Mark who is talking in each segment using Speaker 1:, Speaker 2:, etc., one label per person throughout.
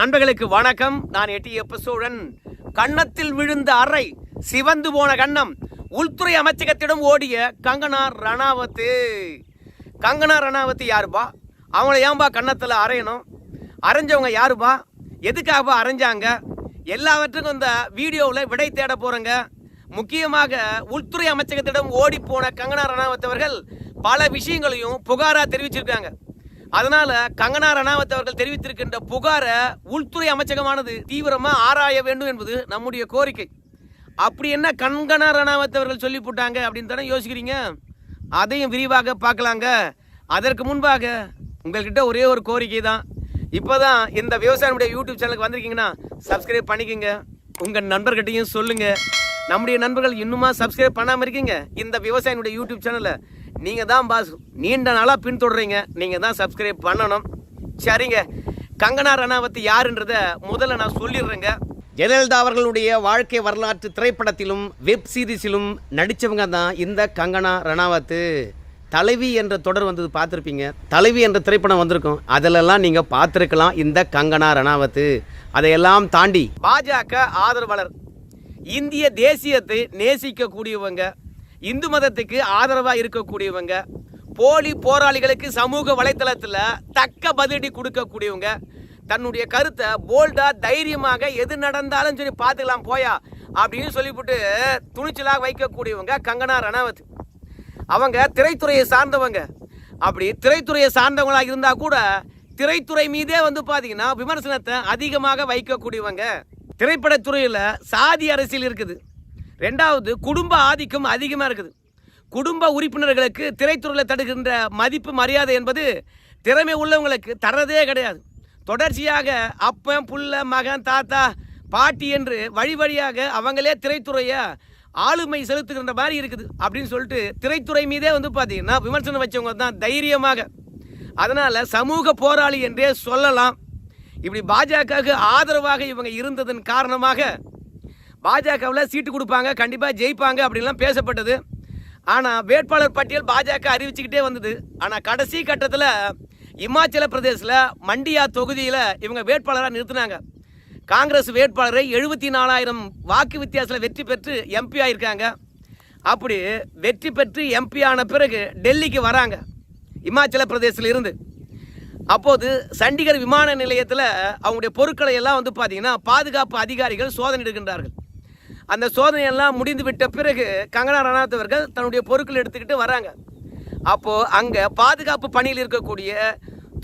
Speaker 1: நண்பர்களுக்கு வணக்கம். நான் எட்டி எப்பசூழன். கன்னத்தில் விழுந்த அறை சிவந்து போன கன்னம் உள்துறை அமைச்சகத்திடம் ஓடிய கங்கனா ரணாவத்து. கங்கனா ரணாவத்து யாருப்பா? அவங்கள ஏன்பா கன்னத்தில் அரையணும் அரைஞ்சவங்க யாருப்பா? எதுக்காகப்பா அரைஞ்சாங்க? எல்லாவற்றுக்கும் இந்த வீடியோவில் விடை தேட போகிறேங்க முக்கியமாக உள்துறை அமைச்சகத்திடம் ஓடி போன கங்கனா ரணாவத் அவர்கள் பல விஷயங்களையும் புகாராக தெரிவிச்சிருக்காங்க. அதனால கங்கனா ரணாவத் அவர்கள் தெரிவித்திருக்கின்ற புகாரை உள்துறை அமைச்சகமானது தீவிரமா ஆராய வேண்டும் என்பது நம்முடைய கோரிக்கை. அப்படி என்ன கங்கனா ரணாவத் அவர்கள் சொல்லி போட்டாங்க அப்படின்னு தானே யோசிக்கிறீங்க? அதையும் விரிவாக பார்க்கலாங்க. அதற்கு முன்பாக உங்கள்கிட்ட ஒரே ஒரு கோரிக்கை தான். இப்போ தான் இந்த விவசாயினுடைய யூடியூப் சேனலுக்கு வந்திருக்கீங்கன்னா சப்ஸ்கிரைப் பண்ணிக்கோங்க. உங்கள் நண்பர்கிட்டையும் சொல்லுங்கள் நம்முடைய நண்பர்கள் இன்னுமா சப்ஸ்கிரைப் பண்ணாமல் இருக்கீங்க? இந்த விவசாயினுடைய யூடியூப் சேனலை நீங்கள் தான் பாஸ் நீண்ட நாளாக பின்தொடர்றீங்க. நீங்கள் தான் சப்ஸ்கிரைப் பண்ணணும். சரிங்க. கங்கனா ரணாவத் யாருன்றத முதல்ல நான் சொல்லிடுறேங்க. ஜெயலலிதா அவர்களுடைய வாழ்க்கை வரலாற்று திரைப்படத்திலும் வெப் சீரிஸிலும் நடித்தவங்க தான் இந்த கங்கனா ரணாவத்து தலைவி என்ற தொடர் வந்தது பார்த்துருப்பீங்க. தலைவி என்ற திரைப்படம் வந்திருக்கும். அதிலெல்லாம் நீங்கள் பார்த்துருக்கலாம் இந்த கங்கனா ரணாவத்து அதையெல்லாம் தாண்டி பாஜக ஆதரவாளர். இந்திய தேசியத்தை நேசிக்கக்கூடியவங்க. இந்து மதத்துக்கு ஆதரவாக இருக்கக்கூடியவங்க போலி போராளிகளுக்கு சமூக வலைத்தளத்தில் தக்க பதிலடி கொடுக்கக்கூடியவங்க தன்னுடைய கருத்தை போல்டாக தைரியமாக எது நடந்தாலும் சரி பார்த்துக்கலாம் போயா அப்படின்னு சொல்லிவிட்டு துணிச்சலாக வைக்கக்கூடியவங்க கங்கனா ரணாவத். அவங்க திரைத்துறையை சார்ந்தவங்க. அப்படி திரைத்துறையை சார்ந்தவங்களாக இருந்தால் கூட திரைத்துறை மீதே வந்து பார்த்தீங்கன்னா விமர்சனத்தை அதிகமாக வைக்கக்கூடியவங்க. திரைப்படத்துறையில் சாதி அரசியல் இருக்குது. ரெண்டாவது குடும்ப ஆதிக்கம் அதிகமாக இருக்குது. குடும்ப உறுப்பினர்களுக்கு திரைத்துறையில் தடுக்கின்ற மதிப்பு மரியாதை என்பது திறமை உள்ளவங்களுக்கு தரதே கிடையாது. தொடர்ச்சியாக அப்பன் புள்ள மகன் தாத்தா பாட்டி என்று வழி வழியாக அவங்களே திரைத்துறையை ஆளுமை செலுத்துகின்ற மாதிரி இருக்குது. அப்படின்னு சொல்லிட்டு திரைத்துறை மீதே வந்து பார்த்தீங்கன்னா விமர்சனம் வச்சவங்க தான் தைரியமாக. அதனால் சமூக போராளி என்றே சொல்லலாம். இப்படி பாஜகவுக்கு ஆதரவாக இவங்க இருந்ததன் காரணமாக பாஜகவில் சீட்டு கொடுப்பாங்க கண்டிப்பாக ஜெயிப்பாங்க அப்படின்லாம் பேசப்பட்டது. ஆனால் வேட்பாளர் பட்டியல் பாஜக அறிவிச்சுக்கிட்டே வந்தது. ஆனால் கடைசி கட்டத்தில் இமாச்சல பிரதேசில் மண்டியா தொகுதியில் இவங்க வேட்பாளராக நிறுத்தினாங்க. காங்கிரஸ் வேட்பாளரை எழுபத்தி நாலாயிரம் வாக்கு வித்தியாசத்தில் வெற்றி பெற்று எம்பி ஆயிருக்காங்க. அப்படி வெற்றி பெற்று எம்பி ஆன பிறகு டெல்லிக்கு வராங்க இமாச்சல பிரதேசத்தில் இருந்து. அப்போது சண்டிகர் விமான நிலையத்தில் அவங்களுடைய பொருட்களை எல்லாம் வந்து பார்த்தீங்கன்னா பாதுகாப்பு அதிகாரிகள் சோதனை எடுக்கின்றார்கள். அந்த சோதனையெல்லாம் முடிந்து விட்ட பிறகு கங்கனா ரணாவத் அவர்கள் தன்னுடைய பொருட்கள் எடுத்துக்கிட்டு வராங்க. அப்போது அங்கே பாதுகாப்பு பணியில் இருக்கக்கூடிய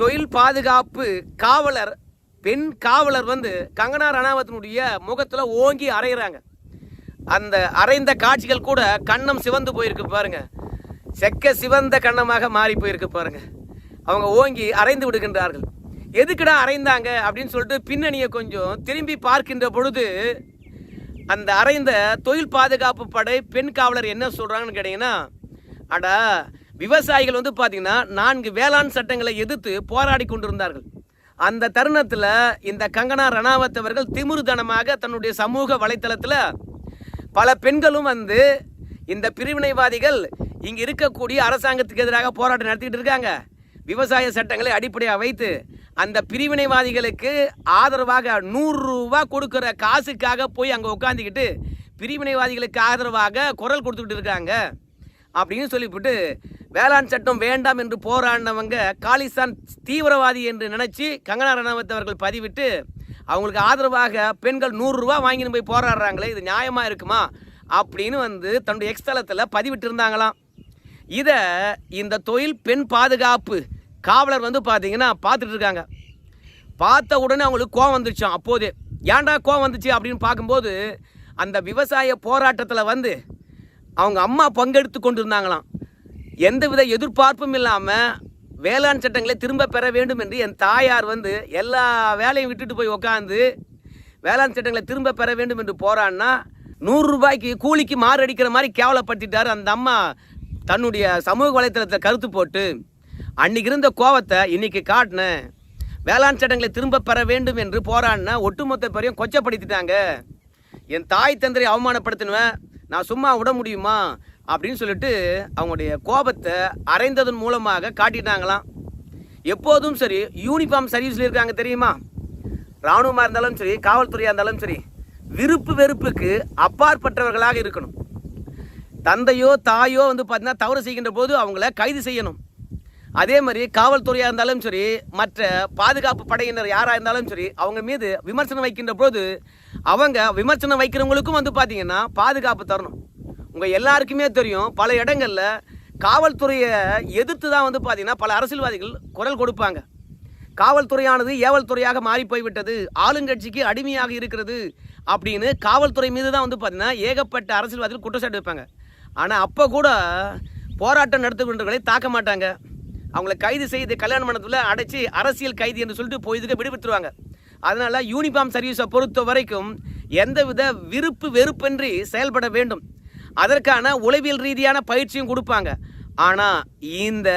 Speaker 1: தொழில் பாதுகாப்பு காவலர் பெண் காவலர் வந்து கங்கனா ரணாவத்தினுடைய முகத்தில் ஓங்கி அரைகிறாங்க அந்த அரைந்த காட்சிகள் கூட கண்ணம் சிவந்து போயிருக்கு பாருங்க. செக்க சிவந்த கண்ணமாக மாறி போயிருக்கு பாருங்க. அவங்க ஓங்கி அரைந்து விடுகின்றார்கள். எதுக்குடா அரைந்தாங்க அப்படின்னு சொல்லிட்டு பின்னணியை கொஞ்சம் திரும்பி பார்க்கின்ற பொழுது அந்த அறைந்த தொழில் பாதுகாப்பு படை பெண் காவலர் என்ன சொல்கிறாங்கன்னு கேட்டிங்கன்னா அடா விவசாயிகள் வந்து பார்த்திங்கன்னா நான்கு வேளாண் சட்டங்களை எதிர்த்து போராடி கொண்டிருந்தார்கள். அந்த தருணத்தில் இந்த கங்கனா ரணாவத் அவர்கள் திமிருதனமாக தன்னுடைய சமூக வலைத்தளத்தில் பல பெண்களும் வந்து இந்த பிரிவினைவாதிகள் இங்கே இருக்கக்கூடிய அரசாங்கத்துக்கு எதிராக போராட்டம் நடத்திக்கிட்டு இருக்காங்க. விவசாய சட்டங்களை அடிப்படையாக வைத்து அந்த பிரிவினைவாதிகளுக்கு ஆதரவாக நூறுரூவா கொடுக்குற காசுக்காக போய் அங்கே உட்காந்துக்கிட்டு பிரிவினைவாதிகளுக்கு ஆதரவாக குரல் கொடுத்துக்கிட்டு இருக்காங்க அப்படின்னு சொல்லிவிட்டு வேளாண் சட்டம் வேண்டாம் என்று போராடினவங்க காலிஸ்தான் தீவிரவாதி என்று நினச்சி கங்கனா ரணாவத் அவர்கள் பதிவிட்டு அவங்களுக்கு ஆதரவாக பெண்கள் நூறுரூவா வாங்கின்னு போய் போராடுறாங்களே இது நியாயமாக இருக்குமா? அப்படின்னு வந்து தன்னுடைய எக்ஸ்தலத்தில் பதிவிட்டு இருந்தாங்களாம் இதை இந்த தொழில் பெண் பாதுகாப்பு காவலர் வந்து பார்த்தீங்கன்னா பார்த்துட்டு இருக்காங்க. பார்த்த உடனே அவங்களுக்கு கோவம் வந்துருச்சாம் அப்போதே ஏன்டா கோவம் வந்துச்சு? அப்படின்னு பார்க்கும்போது அந்த விவசாய போராட்டத்தில் வந்து அவங்க அம்மா பங்கெடுத்து கொண்டு இருந்தாங்களாம் எந்தவித எதிர்பார்ப்பும் இல்லாமல் வேளாண் சட்டங்களை திரும்ப பெற வேண்டும் என்று என் தாயார் வந்து எல்லா வேலையும் விட்டுட்டு போய் உக்காந்து வேளாண் சட்டங்களை திரும்ப பெற வேண்டும் என்று போறான்னா நூறு ரூபாய்க்கு கூலிக்கு அடிக்கிற மாதிரி கேவலப்படுத்திட்டார் அந்த அம்மா. தன்னுடைய சமூக வலைத்தளத்தை கருத்து போட்டு அன்னைக்கு இருந்த கோவத்தை இன்னைக்கு காட்டினேன் வேளாண் சட்டங்களை திரும்ப பெற வேண்டும் என்று போராடின ஒட்டுமொத்த பேரையும் கொச்சப்படுத்திட்டாங்க. என் தாய் தந்தரை அவமானப்படுத்தினுவேன் நான் சும்மா விட முடியுமா? அப்படின்னு சொல்லிட்டு அவங்களுடைய கோபத்தை அரைந்ததன் மூலமாக காட்டிட்டாங்களாம். எப்போதும் சரி யூனிஃபார்ம் சர்வீஸில் இருக்காங்க தெரியுமா? இராணுவமாக இருந்தாலும் சரி காவல்துறையாக இருந்தாலும் சரி விருப்பு வெறுப்புக்கு அப்பாற்பட்டவர்களாக இருக்கணும். தந்தையோ தாயோ வந்து பார்த்தீங்கன்னா தவறு செய்கின்ற போது அவங்கள கைது செய்யணும். அதே மாதிரி காவல்துறையாக இருந்தாலும் சரி மற்ற பாதுகாப்பு படையினர் யாராக இருந்தாலும் சரி அவங்க மீது விமர்சனம் வைக்கின்ற போது அவங்க விமர்சனம் வைக்கிறவங்களுக்கும் வந்து பார்த்தீங்கன்னா பாதுகாப்பு தரணும். உங்கள் எல்லாருக்குமே தெரியும் பல இடங்களில் காவல்துறையை எதிர்த்து தான் வந்து பார்த்தீங்கன்னா பல அரசியல்வாதிகள் குரல் கொடுப்பாங்க. காவல்துறையானது ஏவல்துறையாக மாறி போய்விட்டது ஆளுங்கட்சிக்கு அடிமையாக இருக்கிறது அப்படின்னு காவல்துறை மீது தான் வந்து பார்த்தீங்கன்னா ஏகப்பட்ட அரசியல்வாதிகள் குற்றச்சாட்டு வைப்பாங்க. ஆனால் அப்போ கூட போராட்டம் நடத்துகின்றவர்களை தாக்க மாட்டாங்க. அவங்கள கைது செய்து கல்யாண மண்டபத்தில் அடைச்சி அரசியல் கைது என்று சொல்லிட்டு போய் இதுக்கு விடுவித்துருவாங்க அதனால் யூனிஃபார்ம் சர்வீஸை பொறுத்த வரைக்கும் எந்தவித விருப்பு வெறுப்பின்றி செயல்பட வேண்டும். அதற்கான உளவியல் ரீதியான பயிற்சியும் கொடுப்பாங்க. ஆனால் இந்த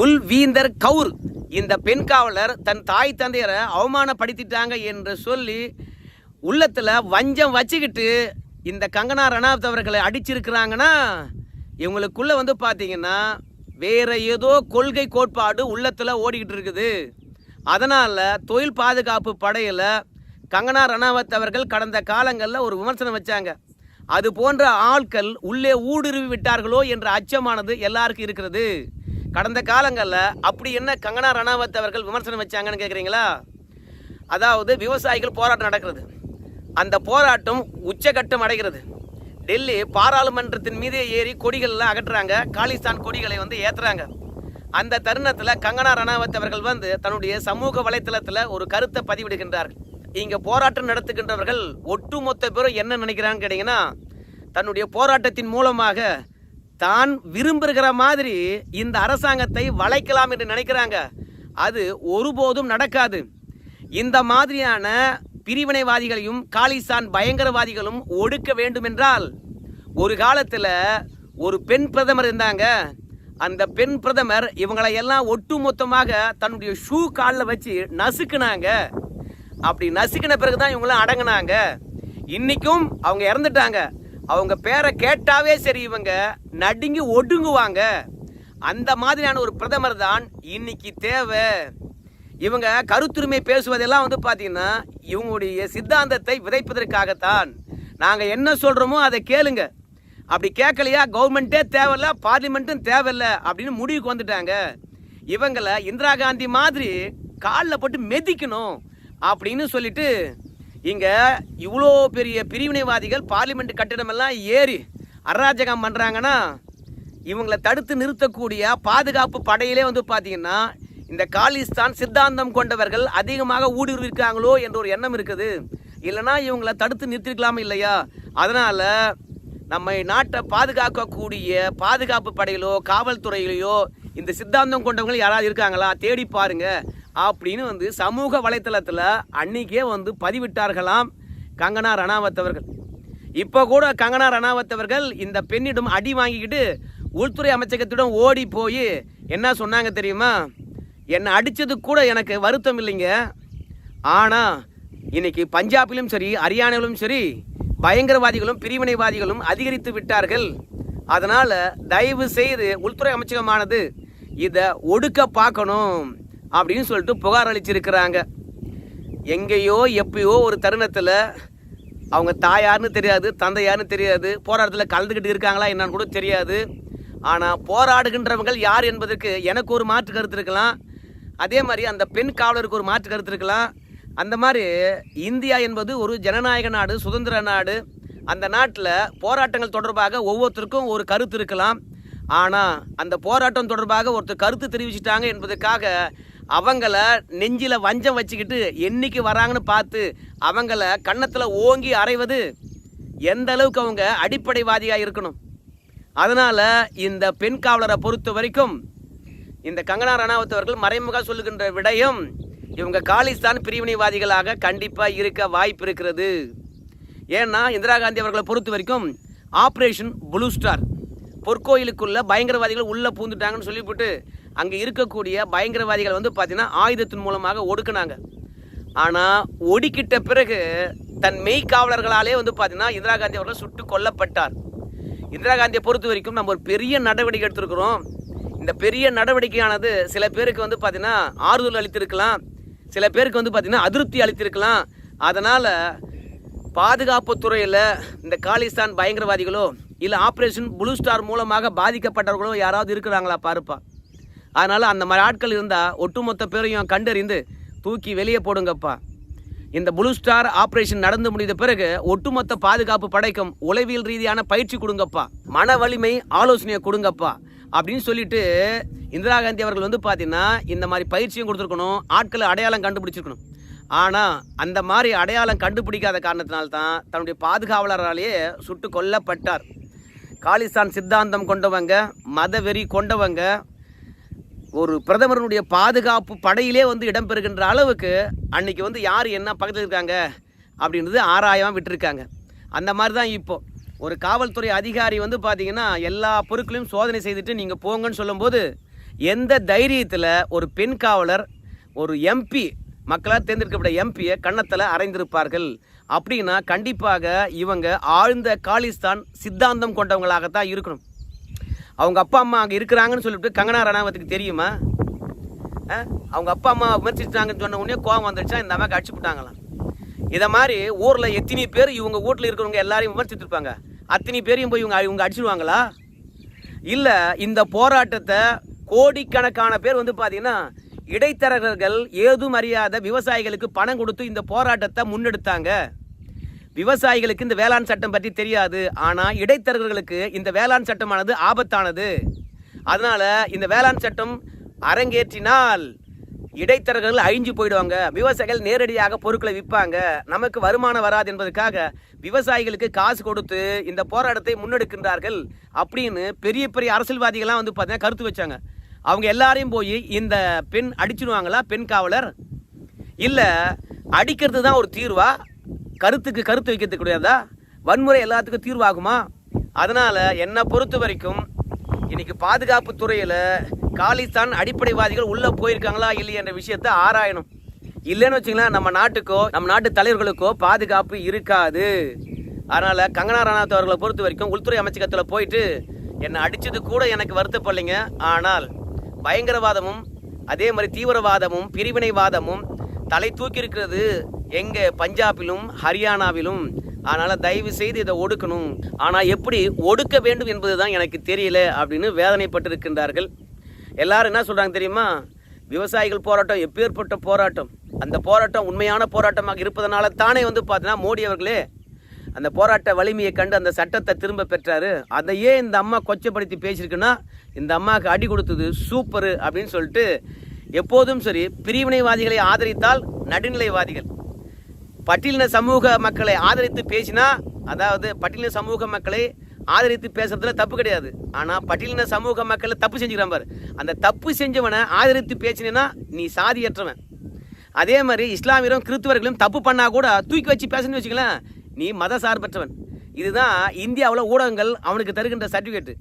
Speaker 1: குல்வீந்தர் கவுர் இந்த பெண் காவலர் தன் தாய் தந்தையரை அவமானப்படுத்திட்டாங்க என்று சொல்லி உள்ளத்தில் வஞ்சம் வச்சுக்கிட்டு இந்த கங்கனா ரணாவத் அவர்களை அடிச்சிருக்கிறாங்கன்னா இவங்களுக்குள்ளே வந்து பார்த்தீங்கன்னா வேற ஏதோ கொள்கை கோட்பாடு உள்ளத்தில் ஓடிக்கிட்டு இருக்குது. அதனால் தொழில் பாதுகாப்பு படையில் கங்கனா ரணாவத் அவர்கள் கடந்த காலங்களில் ஒரு விமர்சனம் வச்சாங்க. அது போன்ற ஆட்கள் உள்ளே ஊடுருவி விட்டார்களோ என்ற அச்சமானது எல்லாருக்கும் இருக்கிறது. கடந்த காலங்களில் அப்படி என்ன கங்கனா ரணாவத் அவர்கள் விமர்சனம் வச்சாங்கன்னு கேட்குறீங்களா அதாவது விவசாயிகள் போராட்டம் நடக்கிறது. அந்த போராட்டம் உச்சகட்டம் அடைகிறது. டெல்லி பாராளுமன்றத்தின் மீதே ஏறி கொடிகள்லாம் அகற்றுறாங்க காலிஸ்தான் கொடிகளை வந்து ஏற்றுறாங்க அந்த தருணத்தில் கங்கனா ரணாவத் அவர்கள் வந்து தன்னுடைய சமூக வலைத்தளத்தில் ஒரு கருத்தை பதிவிடுகின்றார்கள் இங்கே போராட்டம் நடத்துகின்றவர்கள் ஒட்டுமொத்த பேரும் என்ன நினைக்கிறான்னு கேட்டீங்கன்னா தன்னுடைய போராட்டத்தின் மூலமாக தான் விரும்புகிற மாதிரி இந்த அரசாங்கத்தை வளைக்கலாம் என்று நினைக்கிறாங்க. அது ஒருபோதும் நடக்காது. இந்த மாதிரியான பிரிவினைவாதிகளையும் காலிஸ்தான் பயங்கரவாதிகளும் ஒடுக்க வேண்டுமென்றால் ஒரு காலத்தில் ஒரு பெண் பிரதமர் இருந்தாங்க. அந்த பெண் பிரதமர் இவங்களை எல்லாம் ஒட்டு மொத்தமாக தன்னுடைய ஷூ காலில் வச்சு நசுக்குனாங்க. அப்படி நசுக்கின பிறகு தான் இவங்களாம் அடங்கினாங்க. இன்றைக்கும் அவங்க இறந்துட்டாங்க. அவங்க பேரை கேட்டாவே சரி இவங்க நடுங்கி ஒடுங்குவாங்க. அந்த மாதிரியான ஒரு பிரதமர் தான் இன்னைக்கு தேவை. இவங்க கருத்துரிமை பேசுவதெல்லாம் வந்து பார்த்தீங்கன்னா இவங்களுடைய சித்தாந்தத்தை விதைப்பதற்காகத்தான். நாங்கள் என்ன சொல்கிறோமோ அதை கேளுங்க. அப்படி கேட்கலையா கவர்மெண்ட்டே தேவையில்ல பார்லிமெண்ட்டும் தேவையில்ல அப்படின்னு முடிவுக்கு வந்துட்டாங்க. இவங்களை இந்திரா காந்தி மாதிரி காலில் போட்டு மெதிக்கணும் அப்படின்னு சொல்லிட்டு இங்கே இவ்வளோ பெரிய பிரிவினைவாதிகள் பார்லிமெண்ட் கட்டிடமெல்லாம் ஏறி அராஜகம் பண்ணுறாங்கன்னா இவங்களை தடுத்து நிறுத்தக்கூடிய பாதுகாப்பு படையிலே வந்து பார்த்தீங்கன்னா இந்த காலிஸ்தான் சித்தாந்தம் கொண்டவர்கள் அதிகமாக ஊடுருவிருக்காங்களோ என்ற ஒரு எண்ணம் இருக்குது. இல்லைனா இவங்களை தடுத்து நிறுத்திருக்கலாமா இல்லையா? அதனால் நம்ம நாட்டை பாதுகாக்கக்கூடிய பாதுகாப்பு படையிலோ காவல்துறையிலையோ இந்த சித்தாந்தம் கொண்டவங்க யாராவது இருக்காங்களா? தேடி பாருங்க. அப்படின்னு வந்து சமூக வலைத்தளத்தில் அன்னைக்கே வந்து பதிவிட்டார்களாம் கங்கனா ரணாவத் அவர்கள். இப்போ கூட கங்கனா ரணாவத் அவர்கள் இந்த பெண்ணிடம் அடி வாங்கிக்கிட்டு உள்துறை அமைச்சகத்திடம் ஓடி போய் என்ன சொன்னாங்க தெரியுமா? என்னை அடித்தது கூட எனக்கு வருத்தம் இல்லைங்க. ஆனால் இன்னைக்கு பஞ்சாபிலும் சரி ஹரியானாவிலும் சரி பயங்கரவாதிகளும் பிரிவினைவாதிகளும் அதிகரித்து விட்டார்கள். அதனால் தயவு செய்து உள்துறை அமைச்சகமானது இதை ஒடுக்க பார்க்கணும் அப்படின்னு சொல்லிட்டு புகார் அளிச்சிருக்கிறாங்க. எங்கேயோ எப்பயோ ஒரு தருணத்தில் அவங்க தாயார்னு தெரியாது தந்தையார்னு தெரியாது போராட்டத்தில் கலந்துக்கிட்டு இருக்காங்களா என்னன்னு கூட தெரியாது. ஆனால் போராடுகின்றவங்கள் யார் என்பதற்கு எனக்கு ஒரு மாற்று கருத்து இருக்கலாம். அதே மாதிரி அந்த பெண் காவலருக்கு ஒரு மாற்று கருத்து இருக்கலாம். அந்த மாதிரி இந்தியா என்பது ஒரு ஜனநாயக நாடு சுதந்திர நாடு. அந்த நாட்டில் போராட்டங்கள் தொடர்பாக ஒவ்வொருத்தருக்கும் ஒரு கருத்து இருக்கலாம். ஆனால் அந்த போராட்டம் தொடர்பாக ஒருத்தர் கருத்து தெரிவிச்சிட்டாங்க என்பதற்காக அவங்கள நெஞ்சில் வஞ்சம் வச்சுக்கிட்டு என்னைக்கு வராங்கன்னு பார்த்து அவங்கள கன்னத்தில் ஓங்கி அறைவது எந்த அளவுக்கு அவங்க அடிப்படைவாதியாக இருக்கணும். அதனால் இந்த பெண் காவலரை பொறுத்த வரைக்கும் இந்த கங்கனா ரணாவத் அவர்கள் மறைமுக சொல்லுகின்ற விடயம் இவங்க காலிஸ்தான் பிரிவினைவாதிகளாக கண்டிப்பாக இருக்க வாய்ப்பு இருக்கிறது. ஏன்னா இந்திரா காந்தி அவர்களை பொறுத்த வரைக்கும் ஆப்ரேஷன் ப்ளூ ஸ்டார். பொற்கோயிலுக்குள்ள பயங்கரவாதிகள் உள்ளே பூந்துட்டாங்கன்னு சொல்லிவிட்டு அங்கே இருக்கக்கூடிய பயங்கரவாதிகள் வந்து பார்த்தீங்கன்னா ஆயுதத்தின் மூலமாக ஒடுக்குனாங்க. ஆனால் ஒடுக்கிட்ட பிறகு தன் மெய் காவலர்களாலே வந்து பார்த்தீங்கன்னா இந்திரா காந்தி அவர்கள் சுட்டு கொல்லப்பட்டார். இந்திரா காந்தியை பொறுத்த வரைக்கும் நம்ம ஒரு பெரிய நடவடிக்கை எடுத்திருக்கிறோம். இந்த பெரிய நடவடிக்கையானது சில பேருக்கு வந்து பார்த்தீங்கன்னா ஆறுதல் அளித்திருக்கலாம். சில பேருக்கு வந்து பார்த்திங்கன்னா அதிருப்தி அளித்திருக்கலாம். அதனால் பாதுகாப்பு துறையில் இந்த காலிஸ்தான் பயங்கரவாதிகளோ இல்லை ஆப்ரேஷன் ப்ளூ ஸ்டார் மூலமாக பாதிக்கப்பட்டவர்களோ யாராவது இருக்கிறாங்களா பாருப்பா. அதனால் அந்த மாதிரி ஆட்கள் இருந்தால் ஒட்டுமொத்த பேரையும் கண்டறிந்து தூக்கி வெளியே போடுங்கப்பா. இந்த ப்ளூ ஸ்டார் ஆப்ரேஷன் நடந்து முடிந்த பிறகு ஒட்டுமொத்த பாதுகாப்பு படைக்கும் உளவியல் ரீதியான பயிற்சி கொடுங்கப்பா. மன வலிமை ஆலோசனையை கொடுங்கப்பா. அப்படின்னு சொல்லிட்டு இந்திரா காந்தி அவர்கள் வந்து பார்த்தீங்கன்னா இந்த மாதிரி பயிற்சியும் கொடுத்துருக்கணும் ஆட்களை அடையாளம் கண்டுபிடிச்சிருக்கணும். ஆனால் அந்த மாதிரி அடையாளம் கண்டுபிடிக்காத காரணத்தினால்தான் தன்னுடைய பாதுகாவலராலேயே சுட்டு கொல்லப்பட்டார். காலிஸ்தான் சித்தாந்தம் கொண்டவங்க மதவெறி கொண்டவங்க ஒரு பிரதமருடைய பாதுகாப்பு படையிலே வந்து இடம்பெறுகின்ற அளவுக்கு அன்னைக்கு வந்து யார் என்ன பக்கத்தில் இருக்காங்க அப்படின்றது ஆராயமாக விட்டுருக்காங்க. அந்த மாதிரி தான் இப்போ. ஒரு காவல்துறை அதிகாரி வந்து பார்த்தீங்கன்னா எல்லா பொருட்களையும் சோதனை செய்துட்டு நீங்கள் போங்கன்னு சொல்லும்போது எந்த தைரியத்தில் ஒரு பெண் காவலர் ஒரு எம்பி மக்களால் தேர்ந்தெடுக்கப்பட்ட எம்பியை கன்னத்தில் அறைந்திருப்பார்கள் அப்படின்னா கண்டிப்பாக இவங்க ஆழ்ந்த காலிஸ்தான் சித்தாந்தம் கொண்டவங்களாகத்தான் இருக்கணும். அவங்க அப்பா அம்மா அங்கே இருக்கிறாங்கன்னு சொல்லிட்டு கங்கனா ரணாவத்துக்கு தெரியுமா? அவங்க அப்பா அம்மா விமர்சிச்சிட்டாங்கன்னு சொன்ன உடனே கோவம் வந்துடுச்சா இந்த அம்மாவுக்கு அடிச்சு விட்டாங்களாம் இதை மாதிரி ஊரில் எத்தனை பேர் இவங்க வீட்டில் இருக்கிறவங்க எல்லாரையும் விமர்சித்திருப்பாங்க. அத்தனை பேரையும் போய் இவங்க இவங்க அடிச்சிடுவாங்களா இல்லை இந்த போராட்டத்தை கோடிக்கணக்கான பேர் வந்து பார்த்தீங்கன்னா இடைத்தரகர்கள் ஏதும் அறியாத விவசாயிகளுக்கு பணம் கொடுத்து இந்த போராட்டத்தை முன்னெடுத்தாங்க. விவசாயிகளுக்கு இந்த வேளாண் சட்டம் பற்றி தெரியாது. ஆனால் இடைத்தரகர்களுக்கு இந்த வேளாண் சட்டமானது ஆபத்தானது. அதனால் இந்த வேளாண் சட்டம் அரங்கேற்றினால் இடைத்தரகர்கள் அழிஞ்சு போயிடுவாங்க. விவசாயிகள் நேரடியாக பொருட்களை விற்பாங்க. நமக்கு வருமானம் வராது என்பதற்காக விவசாயிகளுக்கு காசு கொடுத்து இந்த போராட்டத்தை முன்னெடுக்கின்றார்கள் அப்படின்னு பெரிய பெரிய அரசியல்வாதிகள்லாம் வந்து பார்த்தீங்கன்னா கருத்து வச்சாங்க. அவங்க எல்லாரையும் போய் இந்த பெண் அடிச்சிடுவாங்களா? பெண் காவலர்? இல்லை அடிக்கிறது தான் ஒரு தீர்வா? கருத்துக்கு கருத்து வைக்கிறது கிடையாதா? வன்முறை எல்லாத்துக்கும் தீர்வாகுமா? அதனால் என்னை பொறுத்த வரைக்கும் இன்னைக்கு பாதுகாப்பு துறையில் காலிஸ்தான் அடிப்படைவாதிகள் உள்ளே போயிருக்காங்களா இல்லையா என்ற விஷயத்தை ஆராயணும். இல்லைன்னு வச்சுங்களேன் நம்ம நாட்டுக்கோ நம்ம நாட்டு தலைவர்களுக்கோ பாதுகாப்பு இருக்காது. அதனால் கங்கனா ரனாத் அவர்களை பொறுத்த வரைக்கும் உள்துறை அமைச்சகத்தில் போயிட்டு என்னை அடித்தது கூட எனக்கு வருத்தப்படலைங்க. ஆனால் பயங்கரவாதமும் அதே மாதிரி தீவிரவாதமும் பிரிவினைவாதமும் தலை தூக்கி இருக்கிறது எங்கள் பஞ்சாபிலும் ஹரியானாவிலும். அதனால தயவு செய்து இதை ஒடுக்கணும். ஆனால் எப்படி ஒடுக்க வேண்டும் என்பதுதான் எனக்கு தெரியல அப்படின்னு வேதனைப்பட்டு இருக்கின்றார்கள் எல்லாரும் என்ன சொல்றாங்க தெரியுமா? விவசாயிகள் போராட்டம் எப்பேற்பட்ட போராட்டம். அந்த போராட்டம் உண்மையான போராட்டமாக இருப்பதனால தானே வந்து பார்த்தீங்கன்னா மோடி அவர்களே அந்த போராட்ட வலிமையை கண்டு அந்த சட்டத்தை திரும்ப பெற்றாரு. அதையே இந்த அம்மா கொச்சப்படுத்தி பேசியிருக்குன்னா இந்த அம்மாவுக்கு அடி கொடுத்தது சூப்பரு அப்படின்னு சொல்லிட்டு எப்போதும் சரி பிரிவினைவாதிகளை ஆதரித்தால் நடுநிலைவாதிகள். பட்டியலின சமூக மக்களை ஆதரித்து பேசினா அதாவது பட்டியலின சமூக மக்களை ஆதரித்து பேசுறதுல தப்பு கிடையாது. ஆனால் பட்டியலின சமூக மக்களை தப்பு செஞ்சுக்கிறான் பாரு. அந்த தப்பு செஞ்சவனை ஆதரித்து பேசினேன்னா நீ சாதியற்றவன். அதே மாதிரி இஸ்லாமியரும் கிறிஸ்துவர்களும் தப்பு பண்ணால் கூட தூக்கி வச்சு பேசணும்னு வச்சுக்கலாம் நீ மத சார்பற்றவன் இதுதான் இந்தியாவில் ஊடகங்கள் அவனுக்கு தருகின்ற சர்டிஃபிகேட்டு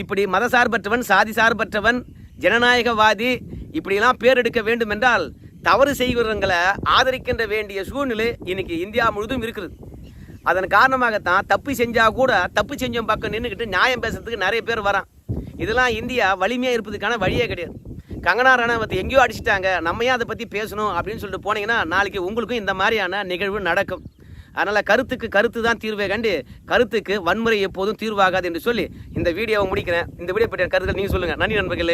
Speaker 1: இப்படி மத சார்பற்றவன் சாதி சார்பற்றவன் ஜனநாயகவாதி இப்படியெல்லாம் பேர் எடுக்க வேண்டும் என்றால் தவறு செய்கிறவங்களை ஆதரிக்கின்ற வேண்டிய சூழ்நிலை இன்னைக்கு இந்தியா முழுதும் இருக்குது. அதன் காரணமாகத்தான் தப்பு செஞ்சால் கூட தப்பு செஞ்சவன் பக்கம் நின்றுக்கிட்டு நியாயம் பேசுறதுக்கு நிறைய பேர் வரான். இதெல்லாம் இந்தியா வலிமையாக இருப்பதுக்கான வழியே கிடையாது. கங்கனா ரணாவத் எங்கேயோ அடிச்சிட்டாங்க நம்ம ஏன் அதை பற்றி பேசணும் அப்படின்னு சொல்லிட்டு போனீங்கன்னா நாளைக்கு உங்களுக்கும் இந்த மாதிரியான நிகழ்வு நடக்கும். அதனால் கருத்துக்கு கருத்து தான் தீர்வை கண்டு கருத்துக்கு வன்முறை எப்போதும் தீர்வாகாது என்று சொல்லி இந்த வீடியோவை முடிக்கிறேன். இந்த வீடியோ பற்றிய கருத்துக்கள் நீங்கள் சொல்லுங்கள் நன்றி நண்பர்களே.